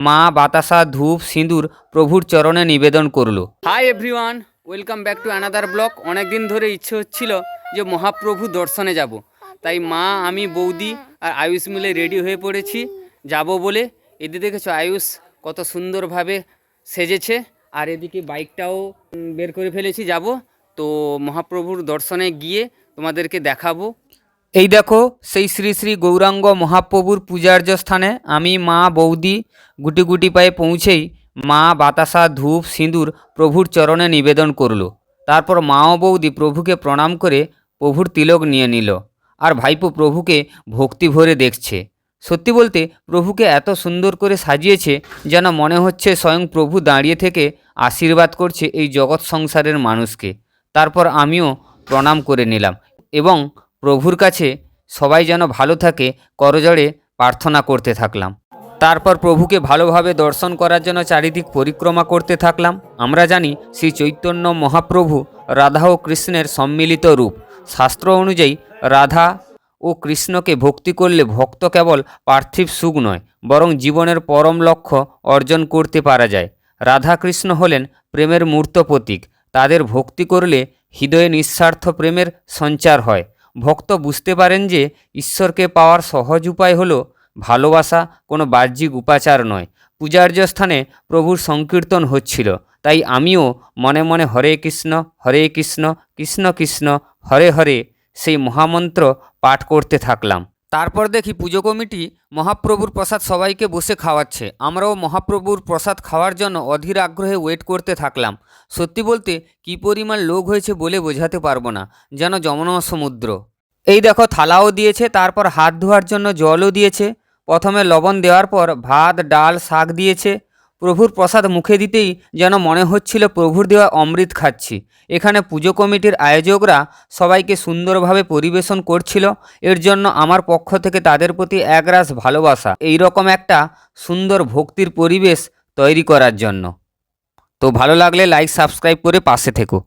মা বাতাসা, ধূপ, সিঁদুর প্রভুর চরণে নিবেদন করল। Hi everyone welcome back to another vlog অনেক দিন ধরে ইচ্ছে হচ্ছিল যে মহাপ্রভু দর্শনে যাব। তাই মা, আমি, বৌদি আর আয়ুষ মিলে রেডি হয়ে পড়েছি। যাব বলে। এদিকে দেখেছ আয়ুষ কত সুন্দরভাবে সেজেছে। আর এদিকে বাইকটাও বের করে ফেলেছি। যাব। তো মহাপ্রভুর দর্শনে গিয়ে তোমাদেরকে দেখাবো। এই দেখো, সেই শ্রী শ্রী গৌরাঙ্গ মহাপ্রভুর পূজার্য স্থানে আমি, মা, বৌদি গুটি গুটি পায়ে পৌঁছেই মা, বাতাসা, ধূপ, সিঁদুর প্রভুর চরণে নিবেদন করল। তারপর মা ও বৌদি প্রভুকে প্রণাম করে প্রভুর তিলক নিয়ে নিল আর ভাইপো প্রভুকে ভক্তি ভরে দেখছে। সত্যি বলতে প্রভুকে এত সুন্দর করে সাজিয়েছে যেন মনে হচ্ছে স্বয়ং প্রভু দাঁড়িয়ে থেকে আশীর্বাদ করছে এই জগৎ সংসারের মানুষকে। তারপর আমিও প্রণাম করে নিলাম এবং প্রভুর কাছে সবাই যেন ভালো থাকে, করজড়ে প্রার্থনা করতে থাকলাম। তারপর প্রভুকে ভালোভাবে দর্শন করার জন্য চারিদিক পরিক্রমা করতে থাকলাম। আমরা জানি শ্রী চৈতন্য মহাপ্রভু রাধা ও কৃষ্ণের সম্মিলিত রূপ। শাস্ত্র অনুযায়ী রাধা ও কৃষ্ণকে ভক্তি করলে ভক্ত কেবল পার্থিব সুখ নয়, বরং জীবনের পরম লক্ষ্য অর্জন করতে পারা যায়। রাধা কৃষ্ণ হলেন প্রেমের মূর্ত প্রতীক। তাদের ভক্তি করলে হৃদয়ে নিঃস্বার্থ প্রেমের সঞ্চার হয়। ভক্ত বুঝতে পারেন যে ঈশ্বরকে পাওয়ার সহজ উপায় হলো ভালোবাসা কোনো বাহ্যিক উপাচার নয়। পূজার্য স্থানে প্রভুর সংকীর্তন হচ্ছিল। তাই আমিও মনে মনে হরে কৃষ্ণ হরে কৃষ্ণ কৃষ্ণ কৃষ্ণ, হরে হরে সেই মহামন্ত্র পাঠ করতে থাকলাম। তারপর দেখি পুজো কমিটি মহাপ্রভুর প্রসাদ সবাইকে বসে খাওয়াচ্ছে। আমরাও মহাপ্রভুর প্রসাদ খাওয়ার জন্য অধীর আগ্রহে ওয়েট করতে থাকলাম। সত্যি বলতে কী পরিমাণ লোক হয়েছে বলে বোঝাতে পারব না, যেন যমন সমুদ্র। এই দেখো থালাও দিয়েছে, তারপর হাত ধোয়ার জন্য জলও দিয়েছে। প্রথমে লবণ দেওয়ার পর ভাত, ডাল, শাক দিয়েছে। প্রভুর প্রসাদ মুখে দিতেই যেন মনে হচ্ছিল প্রভুর দেওয়া অমৃত খাচ্ছি। এখানে পুজো কমিটির আয়োজকরা সবাইকে সুন্দরভাবে পরিবেশন করছিল। এর জন্য আমার পক্ষ থেকে তাদের প্রতি একরাশ ভালোবাসা। এই রকম একটা সুন্দর ভক্তির পরিবেশ তৈরি করার জন্য। তো ভালো লাগলে লাইক সাবস্ক্রাইব করে পাশে থেকো।